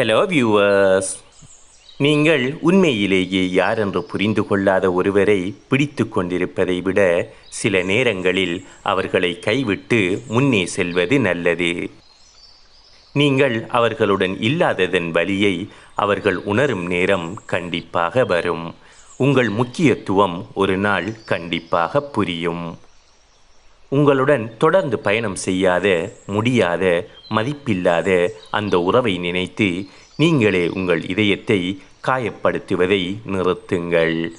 Hello viewers நீங்கள் உண்மையிலேயே யார் என்று புரிந்து கொள்ளாத ஒருவரை பிடித்து கொண்டிருப்பதை விட சில நேரங்களில் அவர்களை கைவிட்டு முன்னே செல்வது நல்லது. நீங்கள் அவர்களுடன் இல்லாததன் வழியை அவர்கள் உணரும் நேரம் கண்டிப்பாக வரும். உங்கள் முக்கியத்துவம் ஒரு நாள் கண்டிப்பாக புரியும். உங்களுடன் தொடர்ந்து பயணம் செய்யாத முடியாத மதிப்பில்லாத அந்த உறவை நினைத்து நீங்களே உங்கள் இதயத்தை காயப்படுத்துவதை நிறுத்துங்கள்.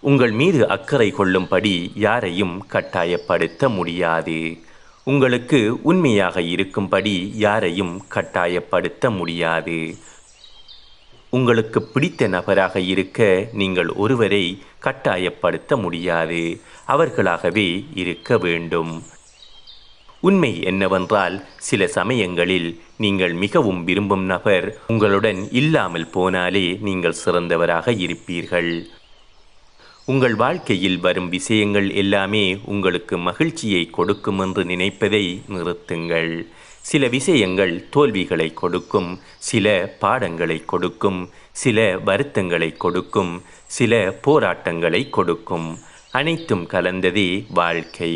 உங்கள் மீது அக்கறை கொள்ளும்படி யாரையும் கட்டாயப்படுத்த முடியாது. உங்களுக்கு உண்மையாக இருக்கும்படி யாரையும் கட்டாயப்படுத்த முடியாது. உங்களுக்கு பிடித்த நபராக இருக்க நீங்கள் ஒருவரை கட்டாயப்படுத்த முடியாது. அவர்களாகவே இருக்க வேண்டும். உண்மை என்னவென்றால் சில சமயங்களில் நீங்கள் மிகவும் விரும்பும் நபர் உங்களுடன் இல்லாமல் போனாலே நீங்கள் சிறந்தவராக இருப்பீர்கள். உங்கள் வாழ்க்கையில் வரும் விஷயங்கள் எல்லாமே உங்களுக்கு மகிழ்ச்சியை கொடுக்கும் என்று நினைப்பதை நிறுத்துங்கள். சில விஷயங்கள் தோல்விகளை கொடுக்கும் சில பாடங்களை கொடுக்கும் சில வருத்தங்களை கொடுக்கும் சில போராட்டங்களை கொடுக்கும். அனைத்தும் கலந்ததே வாழ்க்கை.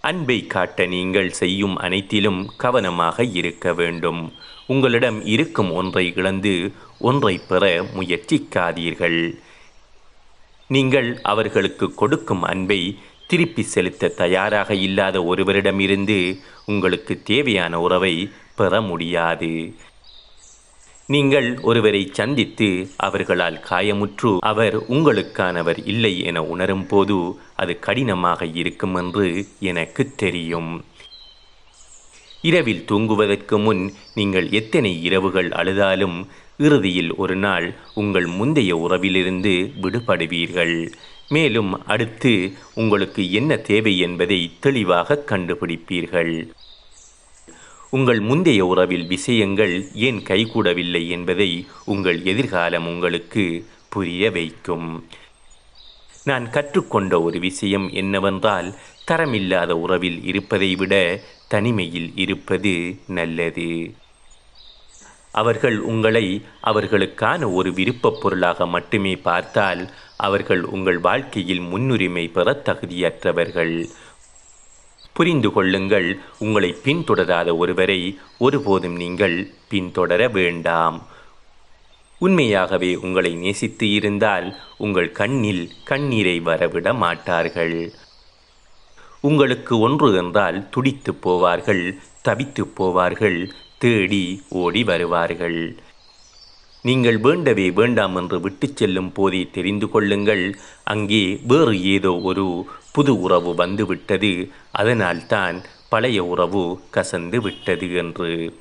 அன்பை காட்ட நீங்கள் செய்யும் அனைத்திலும் கவனமாக இருக்க வேண்டும். உங்களிடம் இருக்கும் ஒன்றை இழந்து ஒன்றை பெற முயற்சிக்காதீர்கள். நீங்கள் அவர்களுக்கு கொடுக்கும் அன்பை திருப்பி செலுத்த தயாராக இல்லாத ஒருவரிடமிருந்து உங்களுக்கு தேவையான உறவை பெற முடியாது. நீங்கள் ஒருவரை சந்தித்து அவர்களால் காயமுற்று அவர் உங்களுக்கானவர் இல்லை என உணரும் போது அது கடினமாக இருக்கும் என்று எனக்கு தெரியும். இரவில் தூங்குவதற்கு முன் நீங்கள் எத்தனை இரவுகள் அழுதாலும் இறுதியில் ஒரு நாள் உங்கள் முந்தைய உறவிலிருந்து விடுபடுவீர்கள். மேலும் அடுத்து உங்களுக்கு என்ன தேவை என்பதை தெளிவாக கண்டுபிடிப்பீர்கள். உங்கள் முந்தைய உறவில் விஷயங்கள் ஏன் கைகூடவில்லை என்பதை உங்கள் எதிர்காலம் உங்களுக்கு புரிய வைக்கும். நான் கற்றுக்கொண்ட ஒரு விஷயம் என்னவென்றால் தரமில்லாத உறவில் இருப்பதை விட தனிமையில் இருப்பது நல்லது. அவர்கள் உங்களை அவர்களுக்கான ஒரு விருப்பப் பொருளாக மட்டுமே பார்த்தால் அவர்கள் உங்கள் வாழ்க்கையில் முன்னுரிமை பெற தகுதியற்றவர்கள். புரிந்து கொள்ளுங்கள் உங்களை பின்தொடராத ஒருவரை ஒருபோதும் நீங்கள் பின்தொடர வேண்டாம். உண்மையாகவே உங்களை நேசித்து இருந்தால் உங்கள் கண்ணில் கண்ணீரை வரவிட மாட்டார்கள். உங்களுக்கு ஒன்று என்றால் துடித்து போவார்கள் தவித்து போவார்கள் தேடி ஓடி வருவார்கள். நீங்கள் வேண்டவே வேண்டாம் என்று விட்டுச் செல்லும் போதே தெரிந்து கொள்ளுங்கள். அங்கே வேறு ஏதோ ஒரு புது உறவு வந்துவிட்டது. அதனால்தான் பழைய உறவு கசந்து விட்டது என்று.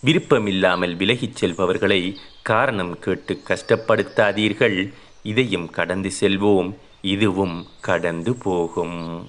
விருப்பமில்லாமல் விலகிச் செல்பவர்களை காரணம் கேட்டு கஷ்டப்படுத்தாதீர்கள். இதையும் கடந்து செல்வோம். இதுவும் கடந்து போகும்.